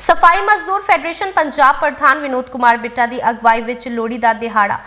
ਸਫ਼ਾਈ ਮਜ਼ਦੂਰ ਫੈਡਰੇਸ਼ਨ ਪੰਜਾਬ ਪ੍ਰਧਾਨ ਵਿਨੋਦ ਕੁਮਾਰ ਬਿੱਟਾ ਦੀ ਅਗਵਾਈ ਵਿੱਚ ਲੋਹੜੀ ਦਾ ਦਿਹਾੜਾ।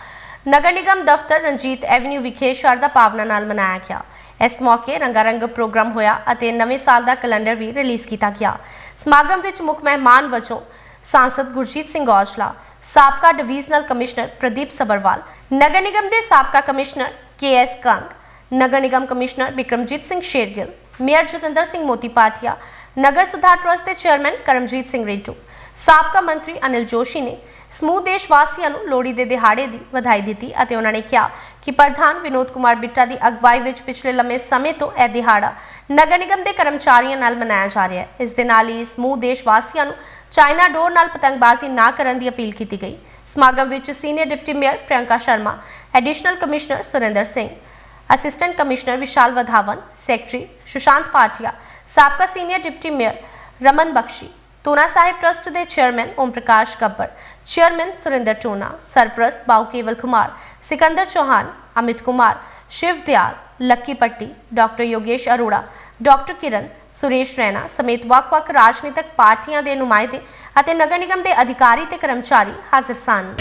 ਨਗਰ ਨਿਗਮ ਦਫ਼ਤਰ ਰਣਜੀਤ ਐਵਨਿਊ ਵਿਖੇ ਸ਼ਰਧਾ ਭਾਵਨਾ ਨਾਲ ਮਨਾਇਆ ਗਿਆ। ਇਸ ਮੌਕੇ ਰੰਗਾਰੰਗ ਪ੍ਰੋਗਰਾਮ ਹੋਇਆ ਅਤੇ ਨਵੇਂ ਸਾਲ ਦਾ ਕੈਲੰਡਰ ਵੀ ਰਿਲੀਜ਼ ਕੀਤਾ ਗਿਆ। ਸਮਾਗਮ ਵਿੱਚ ਮੁੱਖ ਮਹਿਮਾਨ ਵਜੋਂ ਸਾਂਸਦ ਗੁਰਜੀਤ ਸਿੰਘ ਔਜਲਾ, ਸਾਬਕਾ ਡਿਵੀਜ਼ਨਲ ਕਮਿਸ਼ਨਰ ਪ੍ਰਦੀਪ ਸਬਰਵਾਲ, ਨਗਰ ਨਿਗਮ ਦੇ ਸਾਬਕਾ ਕਮਿਸ਼ਨਰ ਕੇ ਐਸ ਕੰਗ, ਨਗਰ ਨਿਗਮ ਕਮਿਸ਼ਨਰ ਬਿਕਰਮਜੀਤ ਸਿੰਘ ਸ਼ੇਰਗਿੱਲ, ਮੇਅਰ ਜਤਿੰਦਰ ਸਿੰਘ ਮੋਤੀ ਪਾਟਿਆ ਨਗਰ ਸੁਧਾਰ ਟਰਸਟ ਦੇ ਚੇਅਰਮੈਨ ਕਰਮਜੀਤ ਸਿੰਘ ਰੇਟੂ ਸਾਬਕਾ ਮੰਤਰੀ ਅਨਿਲ ਜੋਸ਼ੀ ਨੇ ਸਮੂਹ ਦੇਸ਼ ਵਾਸੀਆਂ ਨੂੰ ਲੋਹੜੀ ਦੇ ਦਿਹਾੜੇ ਦੀ ਵਧਾਈ ਦਿੱਤੀ ਅਤੇ ਉਹਨਾਂ ਨੇ ਕਿਹਾ ਕਿ ਪ੍ਰਧਾਨ ਵਿਨੋਦ ਕੁਮਾਰ ਬਿੱਟਾ ਦੀ ਅਗਵਾਈ ਵਿੱਚ ਪਿਛਲੇ ਲੰਮੇ ਸਮੇਂ ਤੋਂ ਇਹ ਦਿਹਾੜਾ ਨਗਰ ਨਿਗਮ ਦੇ ਕਰਮਚਾਰੀਆਂ ਨਾਲ ਮਨਾਇਆ ਜਾ ਰਿਹਾ ਹੈ ਇਸ ਦੇ ਨਾਲ ਹੀ ਸਮੂਹ ਦੇਸ਼ ਵਾਸੀਆਂ ਨੂੰ ਚਾਈਨਾ ਡੋਰ ਨਾਲ ਪਤੰਗਬਾਜ਼ੀ ਨਾ ਕਰਨ ਦੀ ਅਪੀਲ ਕੀਤੀ ਗਈ ਸਮਾਗਮ ਵਿੱਚ senior deputy mayor Priyanka Sharma additional commissioner Surinder Singh assistant commissioner Vishal Wadhawan secretary Sushant Patia ਸਾਬਕਾ senior deputy mayor Raman Bakhshi Tona Sahib trust ਦੇ ਚੇਅਰਮੈਨ ਓਮ ਪ੍ਰਕਾਸ਼ ਗੱਬਰ ਚੇਅਰਮੈਨ ਸੁਰਿੰਦਰ ਟੋਨਾ ਸਰਪ੍ਰਸਤ ਬਾਉ Kewal Kumar Sikandar Chauhan, Amit Kumar, Shiv Dayal, Lucky Patti, doctor Yogesh Arora, doctor Kiran, Suresh Raina ਸਮੇਤ ਵੱਖ-ਵੱਖ ਰਾਜਨੀਤਿਕ ਪਾਰਟੀਆਂ ਦੇ ਨੁਮਾਇੰਦੇ ਅਤੇ ਨਗਰ ਨਿਗਮ ਦੇ ਅਧਿਕਾਰੀ ਤੇ ਕਰਮਚਾਰੀ ਹਾਜ਼ਰ ਸਨ।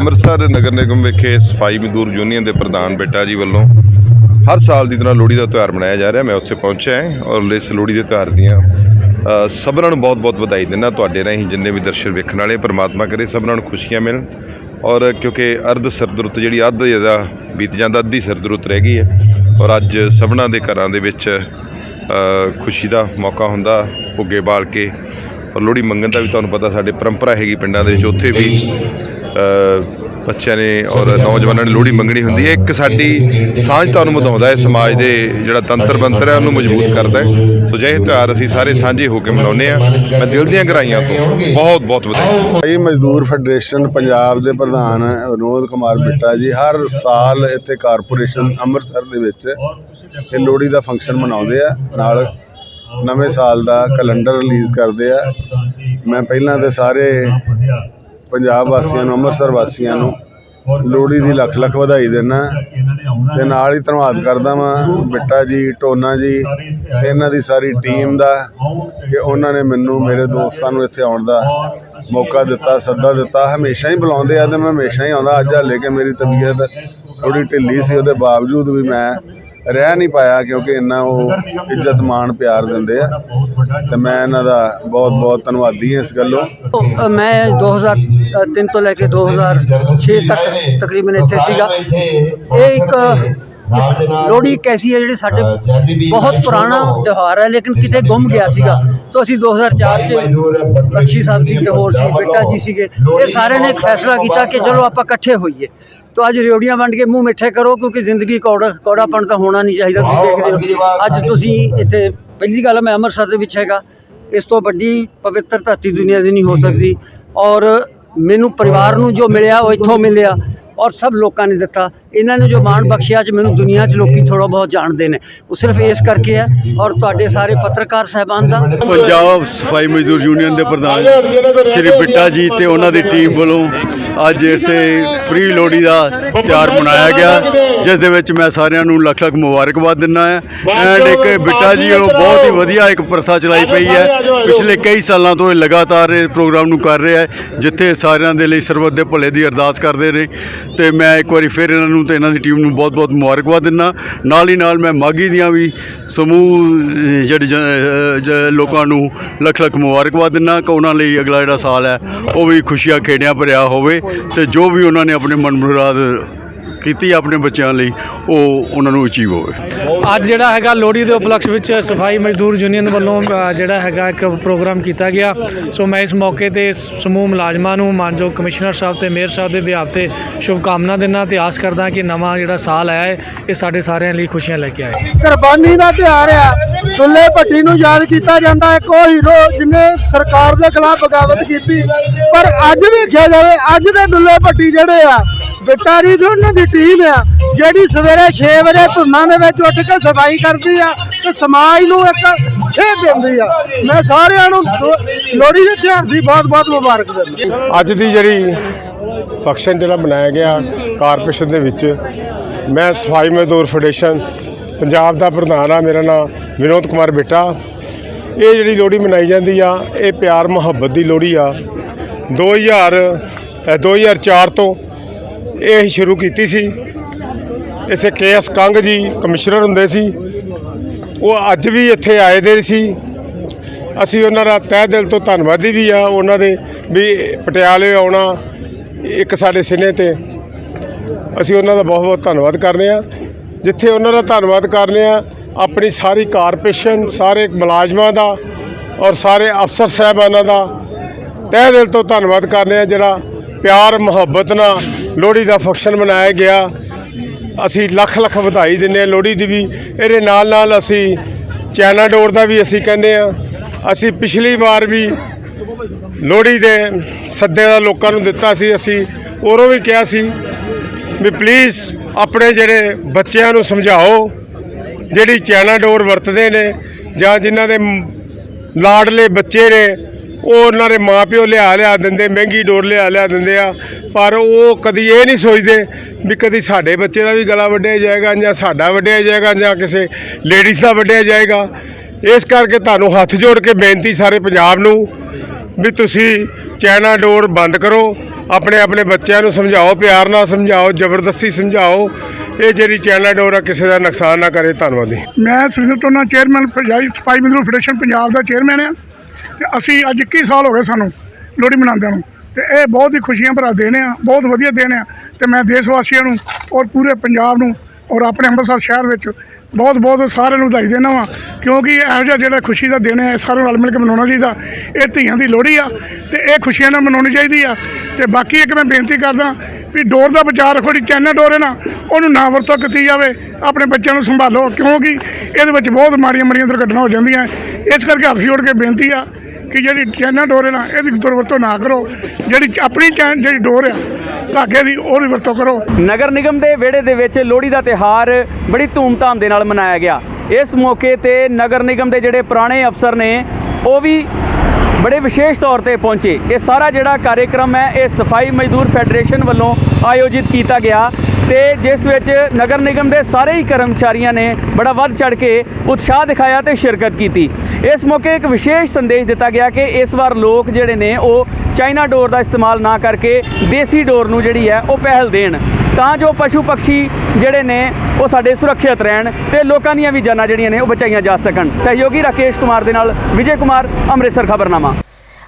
ਅੰਮ੍ਰਿਤਸਰ ਨਗਰ ਨਿਗਮ ਵਿਖੇ ਸਫ਼ਾਈ ਮਜ਼ਦੂਰ ਯੂਨੀਅਨ ਦੇ ਪ੍ਰਧਾਨ ਬੇਟਾ ਜੀ ਵੱਲੋਂ ਹਰ ਸਾਲ ਦੀ ਤਰ੍ਹਾਂ ਲੋਹੜੀ ਦਾ ਤਿਉਹਾਰ ਮਨਾਇਆ ਜਾ ਰਿਹਾ। ਮੈਂ ਉੱਥੇ ਪਹੁੰਚਿਆ ਹਾਂ ਔਰ ਇਸ ਲੋਹੜੀ ਦੇ ਤਿਉਹਾਰ ਦੀਆਂ ਸਭਨਾਂ ਨੂੰ ਬਹੁਤ-ਬਹੁਤ ਵਧਾਈ ਦਿੰਦਾ। ਤੁਹਾਡੇ ਰਾਹੀਂ ਜਿੰਨੇ ਵੀ ਦਰਸ਼ਕ ਵੇਖਣ ਵਾਲੇ ਪ੍ਰਮਾਤਮਾ ਕਰੇ, ਸਭਨਾਂ ਨੂੰ ਖੁਸ਼ੀਆਂ ਮਿਲਣ। ਔਰ ਕਿਉਂਕਿ ਅਰਧ ਸਰਦ ਰੁੱਤ ਜਿਹੜੀ ਅੱਧ ਜਿਹਦਾ ਬੀਤ ਜਾਂਦਾ, ਅੱਧੀ ਸਰਦ ਰੁੱਤ ਰਹਿ ਗਈ ਹੈ। ਔਰ ਅੱਜ ਸਭਨਾਂ ਦੇ ਘਰਾਂ ਦੇ ਵਿੱਚ ਖੁਸ਼ੀ ਦਾ ਮੌਕਾ ਹੁੰਦਾ, ਭੁੱਗੇ ਬਾਲ ਕੇ। ਔਰ ਲੋਹੜੀ ਮੰਗਣ ਦਾ ਵੀ ਤੁਹਾਨੂੰ ਪਤਾ ਸਾਡੇ ਪਰੰਪਰਾ ਹੈਗੀ ਪਿੰਡਾਂ ਦੇ ਵਿੱਚ। ਉੱਥੇ ਵੀ ਬੱਚਿਆਂ ਨੇ ਔਰ ਨੌਜਵਾਨਾਂ ਨੇ ਲੋਹੜੀ ਮੰਗਣੀ ਹੁੰਦੀ ਹੈ। ਇੱਕ ਸਾਡੀ ਸਾਂਝ ਤੁਹਾਨੂੰ ਵਧਾਉਂਦਾ ਹੈ ਸਮਾਜ ਦੇ ਜਿਹੜਾ ਤੰਤਰ ਬੰਤਰ ਹੈ ਉਹਨੂੰ ਮਜ਼ਬੂਤ ਕਰਦਾ ਹੈ। ਸੋ ਜੇ ਇਹ ਤਿਉਹਾਰ ਅਸੀਂ ਸਾਰੇ ਸਾਂਝੇ ਹੋ ਕੇ ਮਨਾਉਂਦੇ ਆ ਮੈਂ ਦਿਲ ਦੀਆਂ ਗਹਿਰਾਈਆਂ ਤੋਂ ਬਹੁਤ ਬਹੁਤ ਵਧਾਈ। ਭਾਈ ਮਜ਼ਦੂਰ ਫੈਡਰੇਸ਼ਨ ਪੰਜਾਬ ਦੇ ਪ੍ਰਧਾਨ ਵਿਨੋਦ ਕੁਮਾਰ ਬਿੱਟਾ ਜੀ ਹਰ ਸਾਲ ਇੱਥੇ ਕਾਰਪੋਰੇਸ਼ਨ ਅੰਮ੍ਰਿਤਸਰ ਦੇ ਵਿੱਚ ਇਹ ਲੋਹੜੀ ਦਾ ਫੰਕਸ਼ਨ ਮਨਾਉਂਦੇ ਆ। ਨਾਲ ਨਵੇਂ ਸਾਲ ਦਾ ਕੈਲੰਡਰ ਰਿਲੀਜ਼ ਕਰਦੇ ਆ। ਮੈਂ ਪਹਿਲਾਂ ਤੇ ਸਾਰੇ ਪੰਜਾਬ ਵਾਸੀਆਂ ਨੂੰ, ਅੰਮ੍ਰਿਤਸਰ ਵਾਸੀਆਂ ਨੂੰ ਲੋਹੜੀ ਦੀ ਲੱਖ ਲੱਖ ਵਧਾਈ ਦਿੰਦਾ। ਤੇ ਨਾਲ ਹੀ ਧੰਨਵਾਦ ਕਰਦਾ ਵਾਂ ਬਿੱਟਾ ਜੀ, ਟੋਨਾ ਜੀ, ਤੇ ਇਹਨਾਂ ਦੀ ਸਾਰੀ ਟੀਮ ਦਾ ਕਿ ਉਹਨਾਂ ਨੇ ਮੈਨੂੰ, ਮੇਰੇ ਦੋਸਤਾਂ ਨੂੰ ਇੱਥੇ ਆਉਣ ਦਾ ਮੌਕਾ ਦਿੱਤਾ, ਸੱਦਾ ਦਿੱਤਾ। ਹਮੇਸ਼ਾ ਹੀ ਬੁਲਾਉਂਦੇ ਆ ਤੇ ਮੈਂ ਹਮੇਸ਼ਾ ਹੀ ਆਉਂਦਾ। ਅੱਜ ਹਾਲੇ ਕਿ ਮੇਰੀ ਤਬੀਅਤ ਥੋੜੀ ਢਿੱਲੀ ਸੀ, ਉਹਦੇ ਬਾਵਜੂਦ ਵੀ ਮੈਂ ਰਹਿ ਨਹੀਂ ਪਾਇਆ ਕਿਉਂਕਿ ਇੰਨਾ ਉਹ ਇੱਜ਼ਤ ਮਾਣ ਪਿਆਰ ਦਿੰਦੇ ਆ। ਤੇ ਮੈਂ ਇਹਨਾਂ ਦਾ ਬਹੁਤ ਬਹੁਤ ਧੰਨਵਾਦੀ ਹਾਂ ਇਸ ਗੱਲੋਂ। ਮੈਂ 2003 ਤੋਂ ਲੈ ਕੇ 2006 ਤੱਕ ਤਕਰੀਬਨ ਇੱਥੇ ਸੀਗਾ। ਇਹ ਇੱਕ ਲੋਹੜੀ ਇੱਕ ਐਸੀ ਹੈ ਜਿਹੜੀ ਸਾਡੇ ਬਹੁਤ ਪੁਰਾਣਾ ਤਿਉਹਾਰ ਹੈ, ਲੇਕਿਨ ਕਿਤੇ ਗੁੰਮ ਗਿਆ ਸੀਗਾ। ਤਾਂ ਅਸੀਂ 2004 ਚ ਬਖਸ਼ੀ ਸਾਹਿਬ ਜੀ ਤੇ ਹੋਰ ਸੀ, ਬੇਟਾ ਜੀ ਸੀਗੇ। ਇਹ ਸਾਰਿਆਂ ਨੇ ਇੱਕ ਫੈਸਲਾ ਕੀਤਾ ਕਿ ਚਲੋ ਆਪਾਂ ਇਕੱਠੇ ਹੋਈਏ। ਤਾਂ ਅੱਜ ਰਿਓੜੀਆਂ ਵੰਡ ਕੇ ਮੂੰਹ ਮਿੱਠੇ ਕਰੋ ਕਿਉਂਕਿ ਜ਼ਿੰਦਗੀ ਕੌੜਾ ਕੌੜਾਪਣ ਤਾਂ ਹੋਣਾ ਨਹੀਂ ਚਾਹੀਦਾ ਤੁਸੀਂ ਦੇਖਦੇ ਹੋ। ਅੱਜ ਤੁਸੀਂ ਇੱਥੇ ਪਹਿਲੀ ਗੱਲ ਮੈਂ ਅੰਮ੍ਰਿਤਸਰ ਦੇ ਵਿੱਚ ਹੈਗਾ। ਇਸ ਤੋਂ ਵੱਡੀ ਪਵਿੱਤਰ ਧਰਤੀ ਦੁਨੀਆ ਦੀ ਨਹੀਂ ਹੋ। ਸਕਦੀ। ਔਰ ਮੈਨੂੰ ਪਰਿਵਾਰ ਨੂੰ ਜੋ ਮਿਲਿਆ ਉਹ ਇੱਥੋਂ ਮਿਲਿਆ। ਔਰ ਸਭ ਲੋਕਾਂ ਨੇ ਦਿੱਤਾ। ਇਹਨਾਂ ਨੇ ਜੋ ਮਾਣ ਬਖਸ਼ਿਆ 'ਚ ਮੈਨੂੰ ਦੁਨੀਆ 'ਚ ਲੋਕੀ ਥੋੜਾ ਬਹੁਤ ਜਾਣਦੇ ਨੇ। ਉਹ ਸਿਰਫ ਇਸ ਕਰਕੇ ਹੈ ਔਰ ਤੁਹਾਡੇ ਸਾਰੇ ਪੱਤਰਕਾਰ ਸਹਿਬਾਨ ਦਾ। ਪੰਜਾਬ ਸਫ਼ਾਈ ਮਜ਼ਦੂਰ ਯੂਨੀਅਨ ਦੇ ਪ੍ਰਧਾਨ ਸ਼੍ਰੀ ਬਿੱਟਾ ਜੀ ਤੇ ਉਹਨਾਂ ਦੀ ਟੀਮ ਵੱਲੋਂ ਅੱਜ ਇੱਥੇ ਪ੍ਰੀ ਲੋਹੜੀ ਦਾ ਤਿਉਹਾਰ ਮਨਾਇਆ ਗਿਆ, ਜਿਸ ਦੇ ਵਿੱਚ ਮੈਂ ਸਾਰਿਆਂ ਨੂੰ ਲੱਖ ਲੱਖ ਮੁਬਾਰਕਬਾਦ ਦਿੰਦਾ ਹਾਂ। ਐਂਡ ਇੱਕ ਬਿੱਟਾ ਜੀ, ਉਹ ਬਹੁਤ ਹੀ ਵਧੀਆ ਇੱਕ ਪ੍ਰਥਾ ਚਲਾਈ ਪਈ ਹੈ। ਪਿਛਲੇ ਕਈ ਸਾਲਾਂ ਤੋਂ ਇਹ ਲਗਾਤਾਰ ਇਹ ਪ੍ਰੋਗਰਾਮ ਨੂੰ ਕਰ ਰਿਹਾ ਹੈ, ਜਿੱਥੇ ਸਾਰਿਆਂ ਦੇ ਲਈ ਸਰਬੱਤ ਦੇ ਭਲੇ ਦੀ ਅਰਦਾਸ ਕਰਦੇ ਨੇ ਤੇ ਮੈਂ ਇੱਕ ਵਾਰੀ ਫਿਰ ਇਹਨਾਂ ਨੂੰ ਤੇ ਇਹਨਾਂ ਦੀ ਟੀਮ ਨੂੰ ਬਹੁਤ ਬਹੁਤ ਮੁਬਾਰਕਬਾਦ ਦਿੰਦਾ। ਨਾਲ ਹੀ ਨਾਲ ਮੈਂ ਮਾਗੀ ਦੀਆਂ ਵੀ ਸਮੂਹ ਜਿਹੜੇ ਲੋਕਾਂ ਨੂੰ ਲੱਖ ਲੱਖ ਮੁਬਾਰਕਬਾਦ ਦਿੰਦਾ ਕਿ ਉਹਨਾਂ ਲਈ ਅਗਲਾ ਜਿਹੜਾ ਸਾਲ ਹੈ, ਉਹ ਵੀ ਖੁਸ਼ੀਆਂ ਖੇੜਿਆਂ ਭਰਿਆ ਹੋਵੇ ਤੇ ਜੋ ਵੀ ਉਹਨਾਂ ਨੇ ਆਪਣੇ ਮਨ ਮੁਰਾਦ ਕੀਤੀ ਆਪਣੇ ਬੱਚਿਆਂ ਲਈ ਉਹ ਉਹਨਾਂ ਨੂੰ ਅਚੀਵ ਹੋਵੇ। ਅੱਜ ਜਿਹੜਾ ਹੈਗਾ ਲੋਹੜੀ ਦੇ ਉਪਲਕਸ਼ ਵਿੱਚ ਸਫ਼ਾਈ ਮਜ਼ਦੂਰ ਯੂਨੀਅਨ ਵੱਲੋਂ ਜਿਹੜਾ ਹੈਗਾ ਇੱਕ ਪ੍ਰੋਗਰਾਮ ਕੀਤਾ ਗਿਆ। ਸੋ ਮੈਂ ਇਸ ਮੌਕੇ ਤੇ ਸਮੂਹ ਮੁਲਾਜ਼ਮਾਂ ਨੂੰ ਮਾਨਯੋਗ ਕਮਿਸ਼ਨਰ ਸਾਹਿਬ ਤੇ ਮੇਅਰ ਸਾਹਿਬ ਦੇ ਵਿਆਹ ਤੇ ਸ਼ੁਭਕਾਮਨਾ ਦਿੰਦਾ ਤੇ ਆਸ ਕਰਦਾ ਕਿ ਨਵਾਂ ਜਿਹੜਾ ਸਾਲ ਆਇਆ ਹੈ ਇਹ ਸਾਡੇ ਸਾਰਿਆਂ ਲਈ ਖੁਸ਼ੀਆਂ ਲੈ ਕੇ ਆਏ ਕੁਰਬਾਨੀ ਦਾ ਤਿਉਹਾਰ ਆ। ਦੁੱਲੇ ਭੱਟੀ ਨੂੰ ਯਾਦ ਕੀਤਾ ਜਾਂਦਾ ਹੈ ਕੋ ਹੀਰੋ ਜਿਹਨੇ ਸਰਕਾਰ ਦੇ ਖਿਲਾਫ ਬਗਾਵਤ ਕੀਤੀ। ਪਰ ਅੱਜ ਵੇਖਿਆ ਜਾਵੇ ਅੱਜ ਦੇ ਦੁੱਲੇ ਭੱਟੀ ਜਿਹੜੇ ਆ ਬਿੱਟਾ ਜੀ ਤੇ ਉਹਨਾਂ ਦੀ ਟੀਮ ਆ ਜਿਹੜੀ ਸਵੇਰੇ 6 ਵਜੇ ਧੁੰਨਾਂ ਦੇ ਵਿੱਚ ਉੱਠ ਕੇ ਸਫ਼ਾਈ ਕਰਦੀ ਆ ਤੇ ਸਮਾਜ ਨੂੰ ਇੱਕ ਸੇਧ ਦਿੰਦੀ ਆ। ਮੈਂ ਸਾਰਿਆਂ ਨੂੰ ਲੋਹੜੀ ਦੇ ਤਿਉਹਾਰ ਦੀ ਬਹੁਤ ਬਹੁਤ ਮੁਬਾਰਕ ਦਿੰਦਾ। ਅੱਜ ਦੀ ਜਿਹੜੀ ਫੰਕਸ਼ਨ ਜਿਹੜਾ ਮਨਾਇਆ ਗਿਆ ਕਾਰਪੋਰੇਸ਼ਨ ਦੇ ਵਿੱਚ ਮੈਂ ਸਫ਼ਾਈ ਮਜ਼ਦੂਰ ਫੈਡਰੇਸ਼ਨ ਪੰਜਾਬ ਦਾ ਪ੍ਰਧਾਨ ਆ ਮੇਰਾ ਨਾਮ ਵਿਨੋਦ ਕੁਮਾਰ ਬਿੱਟਾ। ਇਹ ਜਿਹੜੀ ਲੋਹੜੀ ਮਨਾਈ ਜਾਂਦੀ ਆ ਇਹ ਪਿਆਰ ਮੁਹੱਬਤ ਦੀ ਲੋਹੜੀ ਆ। 2000 ਅ, 2004 ਤੋਂ ਇਹ ਅਸੀਂ ਸ਼ੁਰੂ ਕੀਤੀ ਸੀ। ਇਸੇ ਕੇ ਐਸ ਕੰਗ ਜੀ ਕਮਿਸ਼ਨਰ ਹੁੰਦੇ ਸੀ। ਉਹ ਅੱਜ ਵੀ ਇੱਥੇ ਆਏ ਦੇ ਸੀ। ਅਸੀਂ ਉਹਨਾਂ ਦਾ ਤਹਿ ਦਿਲ ਤੋਂ ਧੰਨਵਾਦੀ ਵੀ ਆ, ਉਹਨਾਂ ਦੇ ਵੀ ਪਟਿਆਲੇ ਆਉਣਾ ਇੱਕ ਸਾਡੇ ਸਿਨੇ ਤੇ। ਅਸੀਂ ਉਹਨਾਂ ਦਾ ਬਹੁਤ ਬਹੁਤ ਧੰਨਵਾਦ ਕਰਦੇ ਆ ਜਿੱਥੇ ਉਹਨਾਂ ਦਾ ਧੰਨਵਾਦ ਕਰਨੇ ਆ ਆਪਣੀ ਸਾਰੀ ਕਾਰਪੋਰੇਸ਼ਨ, ਸਾਰੇ ਮੁਲਾਜ਼ਮਾਂ ਦਾ ਔਰ ਸਾਰੇ ਅਫਸਰ ਸਾਹਿਬਾਨਾਂ ਦਾ ਤਹਿ ਦਿਲ ਤੋਂ ਧੰਨਵਾਦ ਕਰਨੇ ਆ ਜਿਹੜਾ ਪਿਆਰ ਮੁਹੱਬਤ ਨਾਲ ਲੋਹੜੀ ਦਾ ਫੰਕਸ਼ਨ ਮਨਾਇਆ ਗਿਆ। ਅਸੀਂ ਲੱਖ ਲੱਖ ਵਧਾਈ ਦਿੰਦੇ ਹਾਂ ਲੋਹੜੀ ਦੀ ਵੀ। ਇਹਦੇ ਨਾਲ ਨਾਲ ਅਸੀਂ ਚਾਈਨਾ ਡੋਰ ਦਾ ਵੀ ਅਸੀਂ ਕਹਿੰਦੇ ਆ ਅਸੀਂ ਪਿਛਲੀ ਵਾਰ ਵੀ ਲੋਹੜੀ ਦੇ ਸੱਦੇ ਦਾ ਲੋਕਾਂ ਨੂੰ ਦਿੱਤਾ ਸੀ। ਅਸੀਂ ਉਰੋਂ ਵੀ ਕਿਹਾ ਸੀ ਵੀ ਪਲੀਜ਼ ਆਪਣੇ ਜਿਹੜੇ ਬੱਚਿਆਂ ਨੂੰ ਸਮਝਾਓ, ਜਿਹੜੀ ਚਾਈਨਾ ਡੋਰ ਵਰਤਦੇ ਨੇ ਜਾਂ ਜਿਨ੍ਹਾਂ ਦੇ ਲਾਡਲੇ ਬੱਚੇ ਨੇ ਉਹ ਉਹਨਾਂ ਦੇ ਮਾਪਿਓ ਲਿਆ ਲਿਆ ਦਿੰਦੇ, ਮਹਿੰਗੀ ਡੋਰ ਲਿਆ ਲਿਆ ਦਿੰਦੇ ਆ। ਪਰ ਉਹ ਕਦੀ ਇਹ ਨਹੀਂ ਸੋਚਦੇ ਵੀ ਕਦੀ ਸਾਡੇ ਬੱਚੇ ਦਾ ਵੀ ਗਲਾ ਵੱਢਿਆ ਜਾਏਗਾ ਜਾਂ ਸਾਡਾ ਵੱਢਿਆ ਜਾਏਗਾ ਜਾਂ ਕਿਸੇ ਲੇਡੀਜ਼ ਦਾ ਵੱਢਿਆ ਜਾਏਗਾ। ਇਸ ਕਰਕੇ ਤੁਹਾਨੂੰ ਹੱਥ ਜੋੜ ਕੇ ਬੇਨਤੀ ਸਾਰੇ ਪੰਜਾਬ ਨੂੰ ਵੀ ਤੁਸੀਂ ਚਾਈਨਾ ਡੋਰ ਬੰਦ ਕਰੋ। ਆਪਣੇ ਆਪਣੇ ਬੱਚਿਆਂ ਨੂੰ ਸਮਝਾਓ, ਪਿਆਰ ਨਾਲ ਸਮਝਾਓ, ਜ਼ਬਰਦਸਤੀ ਸਮਝਾਓ। ਇਹ ਜਿਹੜੀ ਚਾਈਨਾ ਡੋਰ ਆ, ਕਿਸੇ ਦਾ ਨੁਕਸਾਨ ਨਾ ਕਰੇ। ਧੰਨਵਾਦ ਜੀ। ਮੈਂ ਸੁਰਿੰਦਰ ਟੋਨਾ ਚੇਅਰਮੈਨ ਪੰਜਾਬੀ ਸਫ਼ਾਈ ਮਜ਼ਦੂਰ ਫੈਡਰੇਸ਼ਨ ਪੰਜਾਬ ਦਾ ਚੇਅਰਮੈਨ ਆ। ਤੇ ਅਸੀਂ ਅੱਜ 21 ਸਾਲ ਹੋ ਗਏ ਸਾਨੂੰ ਲੋਹੜੀ ਮਨਾਉਂਦਿਆਂ ਨੂੰ। ਤੇ ਇਹ ਬਹੁਤ ਹੀ ਖੁਸ਼ੀਆਂ ਭਰਾ ਦਿਨ ਆ, ਬਹੁਤ ਵਧੀਆ ਦਿਨ ਆ। ਤੇ ਮੈਂ ਦੇਸ਼ ਵਾਸੀਆਂ ਨੂੰ ਔਰ ਪੂਰੇ ਪੰਜਾਬ ਨੂੰ ਔਰ ਆਪਣੇ ਅੰਮ੍ਰਿਤਸਰ ਸ਼ਹਿਰ ਵਿੱਚ ਬਹੁਤ ਬਹੁਤ ਸਾਰਿਆਂ ਨੂੰ ਵਧਾਈ ਦੇਣਾ ਵਾ। ਕਿਉਂਕਿ ਇਹੋ ਜਿਹਾ ਜਿਹੜਾ ਖੁਸ਼ੀ ਦਾ ਦਿਨ ਹੈ, ਇਹ ਸਾਰਿਆਂ ਨੂੰ ਰਲ ਮਿਲ ਕੇ ਮਨਾਉਣਾ ਚਾਹੀਦਾ। ਇਹ ਧੀਆਂ ਦੀ ਲੋਹੜੀ ਆ ਤੇ ਇਹ ਖੁਸ਼ੀਆਂ ਨਾਲ ਮਨਾਉਣੀ ਚਾਹੀਦੀ ਆ। ਤੇ ਬਾਕੀ ਇੱਕ ਮੈਂ ਬੇਨਤੀ ਕਰਦਾ ਵੀ ਡੋਰ ਦਾ ਵਿਚਾਰ ਰੱਖੋ, ਜਿਹੜੀ ਚੈਨਲ ਡੋਰ ਹੈ ਨਾ, ਉਹਨੂੰ ਨਾ ਵਰਤੋਂ ਕੀਤੀ ਜਾਵੇ। ਆਪਣੇ ਬੱਚਿਆਂ ਨੂੰ ਸੰਭਾਲੋ, ਕਿਉਂਕਿ ਇਹਦੇ ਵਿੱਚ ਬਹੁਤ ਮਾੜੀਆਂ ਮਾੜੀਆਂ ਦੁਰਘਟਨਾ ਹੋ ਜਾਂਦੀਆਂ। ਇਸ ਕਰਕੇ ਹੱਥ ਜੋੜ ਕੇ ਬੇਨਤੀ ਆ ਕਿ ਜਿਹੜੀ ਚੈਨਾ ਡੋਰ ਹੈ ਨਾ, ਇਹਦੀ ਦੁਰਵਰਤੋਂ ਨਾ ਕਰੋ। ਜਿਹੜੀ ਆਪਣੀ ਚੈਨ ਜਿਹੜੀ ਡੋਰ ਆ, ਧਾਗੇ ਦੀ ਉਹਦੀ ਵਰਤੋਂ ਕਰੋ। ਨਗਰ ਨਿਗਮ ਦੇ ਵਿਹੜੇ ਦੇ ਵਿੱਚ ਲੋਹੜੀ ਦਾ ਤਿਹਾਰ ਬੜੀ ਧੂਮਧਾਮ ਦੇ ਨਾਲ ਮਨਾਇਆ ਗਿਆ। ਇਸ ਮੌਕੇ ਤੇ ਨਗਰ ਨਿਗਮ ਦੇ ਜਿਹੜੇ ਪੁਰਾਣੇ ਅਫਸਰ ਨੇ, ਉਹ ਵੀ ਬੜੇ ਵਿਸ਼ੇਸ਼ ਤੌਰ ਤੇ ਪਹੁੰਚੇ। ਇਹ ਸਾਰਾ ਜਿਹੜਾ ਕਾਰਜਕ੍ਰਮ ਹੈ, ਇਹ ਸਫ਼ਾਈ ਮਜ਼ਦੂਰ ਫੈਡਰੇਸ਼ਨ ਵੱਲੋਂ ਆਯੋਜਿਤ ਕੀਤਾ ਗਿਆ ਤੇ ਜਿਸ ਵਿੱਚ ਨਗਰ ਨਿਗਮ ਦੇ ਸਾਰੇ ਹੀ ਕਰਮਚਾਰੀਆਂ ਨੇ ਬੜਾ ਵੱਧ ਚੜ ਕੇ ਉਤਸ਼ਾਹ ਦਿਖਾਇਆ ਤੇ ਸ਼ਿਰਕਤ ਕੀਤੀ। ਇਸ ਮੌਕੇ ਇੱਕ ਵਿਸ਼ੇਸ਼ ਸੰਦੇਸ਼ ਦਿੱਤਾ ਗਿਆ ਕਿ ਇਸ ਵਾਰ ਲੋਕ ਜਿਹੜੇ ਨੇ ਉਹ ਚਾਈਨਾ ਡੋਰ ਦਾ ਇਸਤੇਮਾਲ ਨਾ ਕਰਕੇ ਦੇਸੀ ਡੋਰ ਨੂੰ ਜਿਹੜੀ ਹੈ ਉਹ ਪਹਿਲ ਦੇਣ। ਤਾਂ ਜੋ ਪਸ਼ੂ ਪਕਸ਼ੀ ਜਿਹੜੇ ਨੇ, ਉਹ ਸਾਡੇ ਸੁਰੱਖਿਅਤ ਰਹਿਣ ਤੇ ਲੋਕਾਂ ਦੀਆਂ ਵੀ ਜਾਨਾਂ ਜਿਹੜੀਆਂ ਨੇ, ਉਹ ਬਚਾਈਆਂ ਜਾ ਸਕਣ। ਸਹਿਯੋਗੀ ਰਾਕੇਸ਼ ਕੁਮਾਰ ਦੇ ਨਾਲ ਵਿਜੇ ਕੁਮਾਰ, ਅੰਮ੍ਰਿਤਸਰ ਖਬਰਨਾਮਾ।